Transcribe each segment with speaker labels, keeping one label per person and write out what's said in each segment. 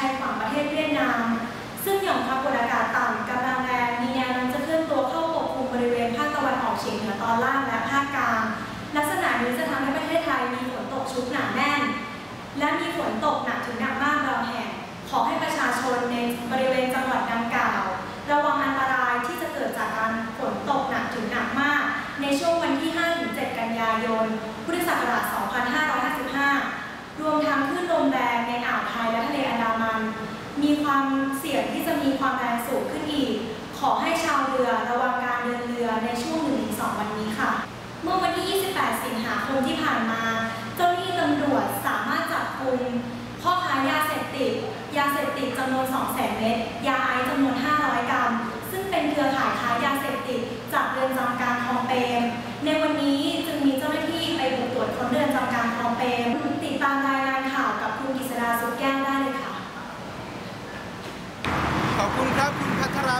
Speaker 1: ชายฝั่งประเทศเลนาม ซึ่งหย่อมความกดอากาศต่ำกำลังแรงมีแนวโน้มจะเคลื่อนตัวเข้าปกคลุมบริเวณภาคตะวันออกเฉียงเหนือตอนล่างและภาคกลาง ลักษณะนี้จะทำให้ประเทศไทยมีฝนตกชุกหนาแน่น และมีฝนตกหนักถึงหนักมากบางแห่ง ขอให้ประชาชนในบริเวณจังหวัดดังกล่าว ระวังอันตรายที่จะเกิดจากการฝนตกหนักถึงหนักมาก ในช่วงวันที่ 5-7 กันยายน พุทธศักราช 2555 รวมทั้งคลื่นลมแรง และทะเลอันดามัน มีความเสี่ยงที่จะมีความแรงสูงขึ้นอีก ขอให้ชาวเรือระวังการเดินเรือในช่วง 1-2 วันนี้ค่ะ เมื่อวันที่ 28 สิงหาคมที่ผ่านมา เจ้าหน้าที่ตำรวจสามารถจับกลุ่มพ่อค้ายาเสพติด ยาเสพติดจำนวน 200,000 เม็ด ยาไอซ์จำนวน 500 กรัม ซึ่งเป็นเครือข่ายค้ายาเสพติดจากเรือนจำกลางคลองเปรมในวันนี้จึงมีเจ้าหน้า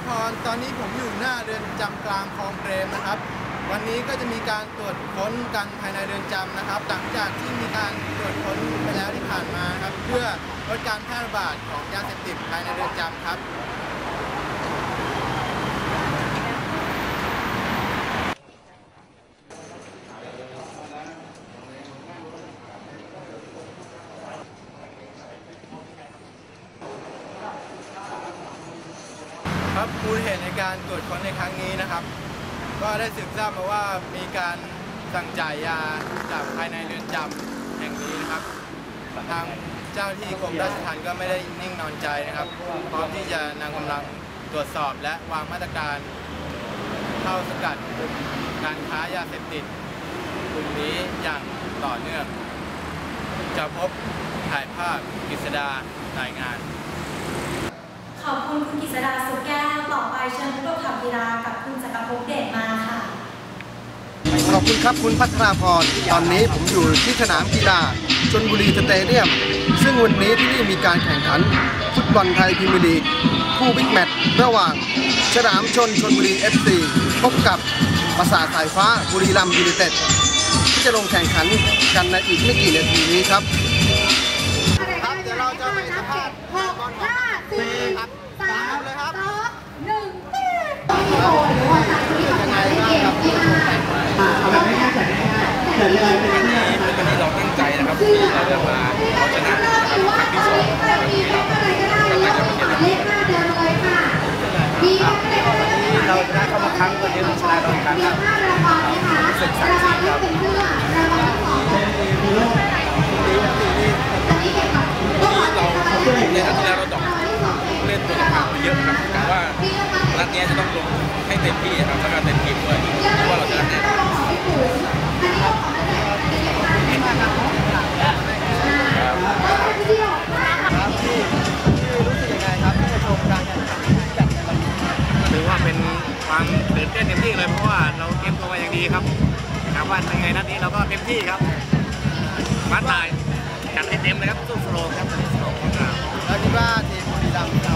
Speaker 2: พัทราพร ตอนนี้ผมอยู่หน้าเรือนจำกลางคลองเปรมนะครับ วันนี้ก็จะมีการตรวจค้นกันภายในเรือนจำนะครับ หลังจากที่มีการตรวจค้นไปแล้วที่ผ่านมาครับ เพื่อลดการแพร่ระบาดของยาเสพติดภายในเรือนจำครับ มูลเหตุในการตรวจค้นในครั้งนี้นะครับ ก็ได้สืบทราบมาว่ามีการสั่งจ่ายยาจากภายในเรือนจำแห่งนี้นะครับ ทางเจ้าที่กรมราชทัณฑ์ก็ไม่ได้นิ่งนอนใจนะครับ พร้อมที่จะนำกำลังตรวจสอบและวางมาตรการเข้าสกัดกลุ่มการค้ายาเสพติดกลุ่มนี้อย่างต่อเนื่อง จะพบถ่ายภาพกฤษดารายงาน
Speaker 1: อบคุณคุณกฤษดาสุขแก้ว ต่อไปเชิญผู้ประกอบกีฬากับคุณจักรภพเดชมาค่ะ
Speaker 3: ขอบคุณครับคุณพัฒนาพรตอนนี้ผมอยู่ที่สนามกีฬาชนบุรีสเตเดียม ซึ่งวันนี้ที่นี่มีการแข่งขัน ฟุตบอลไทยพรีเมียร์ลีกคู่บิ๊กแมตช์ระหว่างฉลามชนชนบุรี FC พบกับปราสาทสายฟ้าบุรีรัมย์ยูไนเต็ดที่จะลงแข่งขันกันในอีกไม่กี่นาทีนี้ครับ ครับ เดี๋ยวเราจะไปสัมภาษณ์
Speaker 4: หกห้าสี่
Speaker 3: ครับ
Speaker 4: สาม
Speaker 3: เลยครับ
Speaker 4: สองหนึ่งโอ้โหวันนี้ที่ทำงานในเกมที่ห้า
Speaker 5: เอาแบบง่ายๆแต่ง่ายๆแต่เลยเป็นเรื่องนะครับ
Speaker 6: วันนี้เรา ตั้งใจะ
Speaker 4: เสื้อ
Speaker 6: เราจะมาเอาชนะนะครับ
Speaker 4: หรือว่า
Speaker 6: ครั้งที่
Speaker 4: เอา
Speaker 6: สอง
Speaker 4: เลขอะไรก็ได้มีเลขอะไรก็ได้เลขหน้าเดิมเลยค่ะมีเลขอะไรก็ได้
Speaker 5: เราชนะเข้ามาครั้งวันนี้เราชนะเราอีกครั้งครับ
Speaker 4: รางวัลนะคะรางวัลที่เป็นเสื้อรางวัลที่สองอันนี้เกี่ยวกับ
Speaker 6: ในนัดที่แล้วเราดอกเล่นตัวสำคัญไปเยอะครับกะว่านัดนี้จะต้องลงให้เต็มที่ครับแล้วก็เต็มทีมด้วย ว่า
Speaker 3: ยังไงนัดนี้
Speaker 7: เราก็เต็มที่ครับมาตายจัดให้เต็มเลยครับสู้สโลครับสโลครับ
Speaker 3: แล้วคิดว่าทีมบุรีรัมย์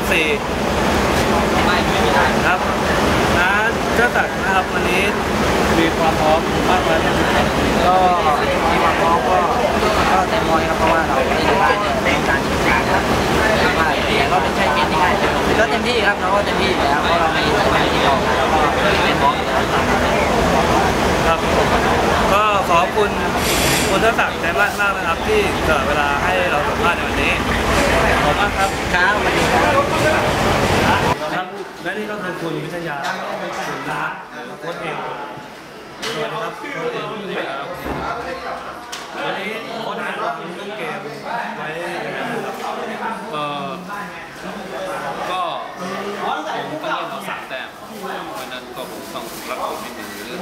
Speaker 8: FC ครับนะเทิดศักดิ์นะครับวันนี้มีความพร้อมมากน้อยแค่ไหน
Speaker 5: ก็มีความพร้อมก็ก็เต็มร้อยครับเพราะว่าเราไม่ได้ว่าในการชิงชาครับว่าแต่ก็ไม่ใช่เกมที่ง่ายก็เต็มที่ครับเราก็เต็มที่อยู่แล้วเพราะเราไม่ไม่ได้รองแล้วก็เป็นพร้อมอยู่แล้ว
Speaker 8: ครับก็ ขอบคุณคุณเทิดศักดิ์ใจมั่นมากนะครับ ที่เกิดเวลาให้เราสัมภาษณ์ในวันนี้ ขอบคุณมากครับ
Speaker 5: ครับสวัสดีครับ
Speaker 8: ครับและนี่ก็คือคุณวิทยาสุนทรโค้ชเอกสวัสดีครับโค้ชเอกวันนี้โค้ชเอกวางเรื่องเกมไว้ยังไงครับ
Speaker 6: เอ่อก็ผมก็เล่นเอาสามแต้มวันนั้นก็ผมต้องรับผลนิดหนึ่งเรื่อง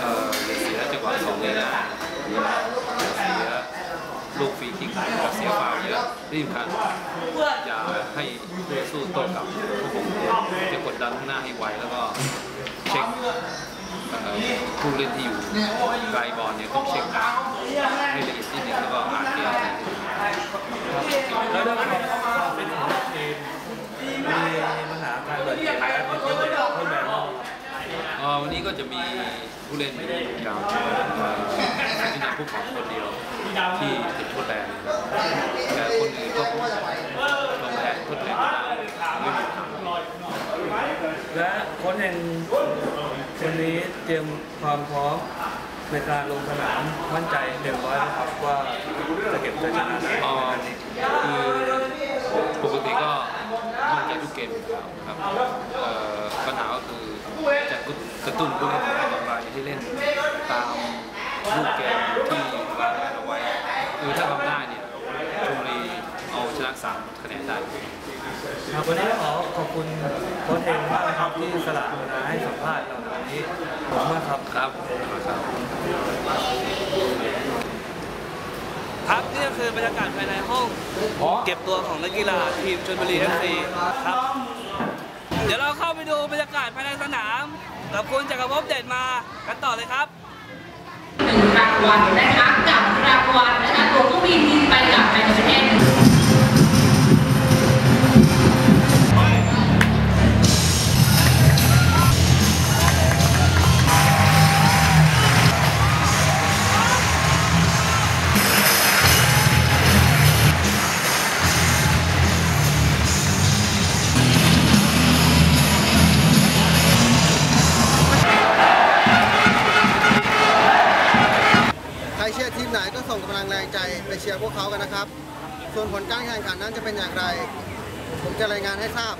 Speaker 6: เอ่อเสียจังหวะสอง เลยนะเสียลูกฟรีคิกเสียฟาวเยอะรีบคันอย่าให้คู่สู้โต้กลับพวกผมจะกดดันหน้าให้ไวแล้วก็เช็คผู้เล่นที่อยู่ไกลบอลเนี่ยต้องเช็คให้ละเอียดนิดนึงแล้วก็อ่านเกม
Speaker 8: แล้วด้วยความเป็นหัวหน้าทีมมีปัญหาการเปิดเกมการเป็เพิ่มแบบ
Speaker 6: วันนี้ก็จะมี ผู้เล่นกับเอ่อที่นาผู้ของคนเดียวที่ติดทดแบนแต่คนอื่นก็ลงแทนทดแบนไม่หมดครับ
Speaker 8: และโค้ชเองวันนี้เตรียมความพร้อมในการลงสนามมั่นใจเต็มร้อยนะครับว่าจะเก็บชัยชนะได้
Speaker 6: เอ่อคือปกติก็มั่นใจทุกเกมอยู่แล้วครับเอ่อปัญหาก็คือจะก ระตุ้นผู้เล่นของเราไปที่เล่นตามรูปเกมที่วางแผนเอาไว้คือถ้าทำได้เนี่ยชมรีเอาชนะสามคะแนนได้
Speaker 8: ครับวันนี้ขอขอบคุณโค้ชเองมากนะครับที่สละเวลาให้สัมภาษณ์เราในวันนี้ขอบคุณมากครับ
Speaker 6: ครับครับ
Speaker 8: ครับนี่ก็คือบรรยากาศภายในห้องเก็บตัวของนักกีฬาทีมชลบุรีเอฟซีครับ เดี๋ยวเราเข้าไปดูบรรยากาศภายในสนามกับคุณจักรภพเดชมากันต่อเลยครับ
Speaker 9: หนึ่งรางวัลนะคะกับรางวัลนะคะตัวเครื่องบินบินไปกลับในประเทศ
Speaker 3: เชียร์ทีมไหนก็ส่งกำลังแรงใจไปเชียร์พวกเขากันนะครับ ส่วนผลการแข่งขันนั้นจะเป็นอย่างไร ผมจะรายงานให้ทราบ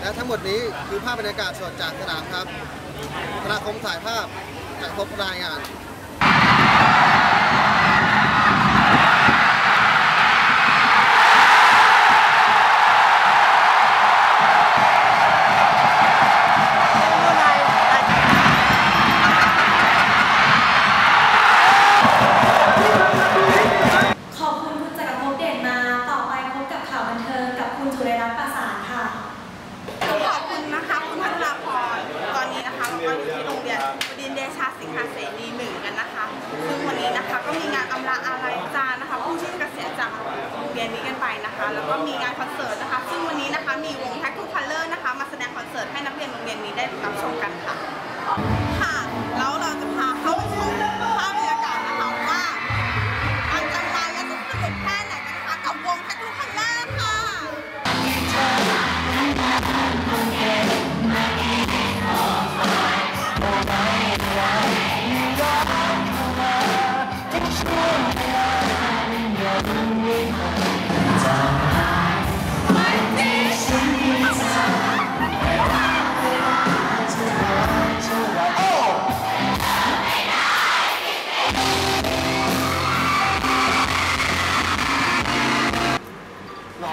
Speaker 3: และทั้งหมดนี้คือภาพบรรยากาศสดจากสนามครับธนาคมถ่ายภาพจากพบรายงาน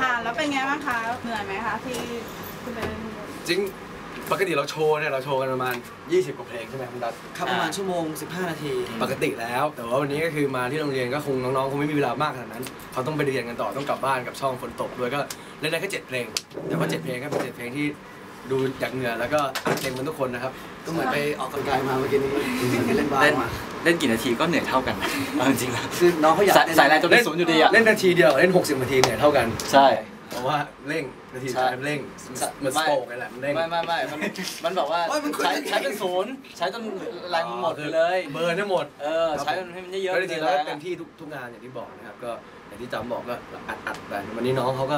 Speaker 1: ค่ะ
Speaker 10: แล้วเป็นไงบ้างคะ เหนื่อยไหมคะที่คุณไปเล่น
Speaker 11: จริง ปกติเราโชว์เนี่ยเราโชว์กันประมาณ 20กว่าเพลงใช่ไหมคุณดัต
Speaker 5: ครับประมาณชั่วโมง 15 นาที
Speaker 11: ปกติแล้ว แต่ว่าวันนี้ก็คือมาที่โรงเรียนก็คงน้องๆคงไม่มีเวลามากขนาดนั้น เขาต้องไปเรียนกันต่อต้องกลับบ้านกับช่องฝนตกด้วยก็เล่นได้แค่เจ็ดเพลง แต่ว่าเจ็ดเพลงก็เป็นเจ็ดเพลงที่ดูจากเหงื่อแล้วก็อัดเต็มกันทุกคนนะครับ
Speaker 5: ก็เหมือนไปออกกำลังกายมาเมื่อกี้นี้เล่นบาส
Speaker 12: เล่น
Speaker 5: มา
Speaker 12: เล่นกี่นาทีก็เหนื่อยเท่ากันเอาจริงๆแล้ว
Speaker 5: คือน้องเขาอยาก
Speaker 12: สาย
Speaker 5: เล่น
Speaker 12: สายแรงจนเป็นศูนย์อยู่ดีอะ
Speaker 11: เล่นนาทีเดียวเล่น 60นาทีเนี่ยเท่ากัน
Speaker 12: ใช่
Speaker 11: เพราะว่าเร่งนาทีสุดท้ายเร่งเหมือนสโตกนั่นแหละมันเร่ง
Speaker 12: ไม่ไม่ไม่มันมันแบบว่า
Speaker 5: โอ้ยมันคุย
Speaker 12: ใช้
Speaker 5: กัน
Speaker 12: ใช้เป็นศูนย์ใช้จนแรงหมดไปเลย
Speaker 11: เบิร์นได้หมด
Speaker 12: เออใช้มันให้มันเยอะ
Speaker 11: ก็
Speaker 12: ๆ
Speaker 11: จริงๆ
Speaker 12: เล
Speaker 11: แล้ว
Speaker 12: ย
Speaker 11: เต็มที่ทุกทุกงานอย่างที่บอกนะครับก็อย่างที่จำบอกก็อัดอัดไปวันนี้น้องเขาก็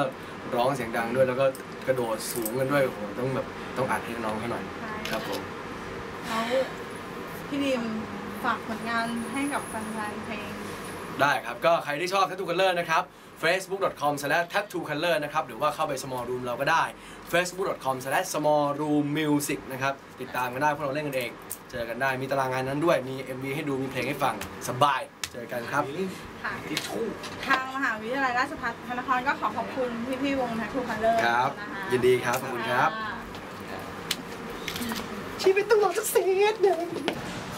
Speaker 11: ร้องเสียงดังด้วยแล้วก็กระโดดสูงกันด้วยโอ้โหต้องแบบต้องอัดให้น้องเขาหน่อยครับผม
Speaker 10: แล้วพี่ดิมฝากผลงานให้กับแฟนๆเพลง
Speaker 11: ได้ครับก็ใครที่ชอบ Tattoo Color นะครับ facebook.com/tattoocolor นะครับหรือว่าเข้าไป small room เราก็ได้ facebook.com/smallroommusic นะครับติดตามกันได้พวกเราเล่นกันเอง เจอกันได้มีตารางงานนั้นด้วยมี MV ให้ดูมีเพลงให้ฟังสบายเจอกันครับ
Speaker 10: ค่ะทางมหาวิทยาลัยราชภัฏพระนครก็ขอขอบคุณพี่ๆวงแท็กทูคัลเลอร์
Speaker 11: ครับ
Speaker 10: นะคะ
Speaker 11: ยินดีครับขอบคุณครับ
Speaker 3: ชีวิตต้องรอสักเสียดหนึ่ง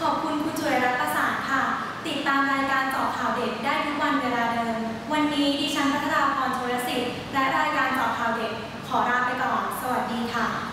Speaker 1: ขอบคุณคุณจุรรัตน์ประสานค่ะ ติดตามรายการเจาะข่าวเด็กได้ทุกวันเวลาเดิม วันนี้ดิฉันพัฒราพรโทรสิทธิ์และรายการเจาะข่าวเด็กขอลาไปก่อน สวัสดีค่ะ